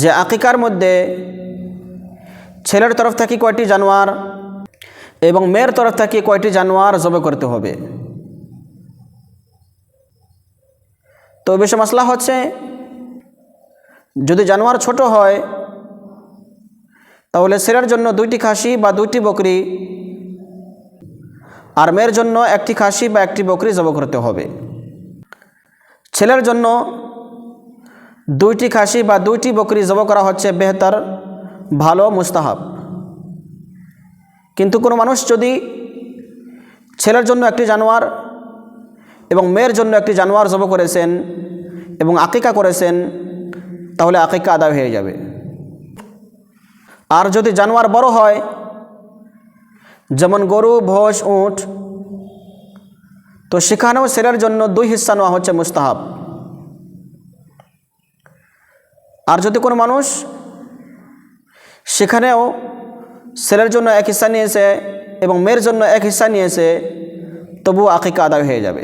যে আকিকার মধ্যে ছেলের তরফ থেকে কয়টি জানোয়ার এবং মেয়ের তরফ থেকে কয়টি জানোয়ার জবে করতে হবে? তো বিষয়ে মশলা হচ্ছে, যদি জানোয়ার ছোট হয়, তাহলে ছেলের জন্য দুইটি খাসি বা দুইটি বকরি আর মেয়ের জন্য একটি খাসি বা একটি বকরি জব করতে হবে। ছেলের জন্য দুইটি খাসি বা দুইটি বকরি জব করা হচ্ছে বেহতার, ভালো, মুস্তাহাব। কিন্তু কোনো মানুষ যদি ছেলের জন্য একটি জানোয়ার এবং মেয়ের জন্য একটি জানোয়ার জব করেছেন এবং আকিকা করেছেন, তাহলে আকিকা আদায় হয়ে যাবে। আর যদি জানোয়ার বড় হয়, যেমন গরু ভোজ উঁট, তো সেখানেও ছেলের জন্য দুই হিস্সা নেওয়া হচ্ছে মুস্তাহাব। আর যদি কোনো মানুষ সেখানেও ছেলের জন্য এক হিস্সা নিয়েছে এবং মেয়ের জন্য এক হিস্সা নিয়েছে তবু আকিকা আদায় হয়ে যাবে।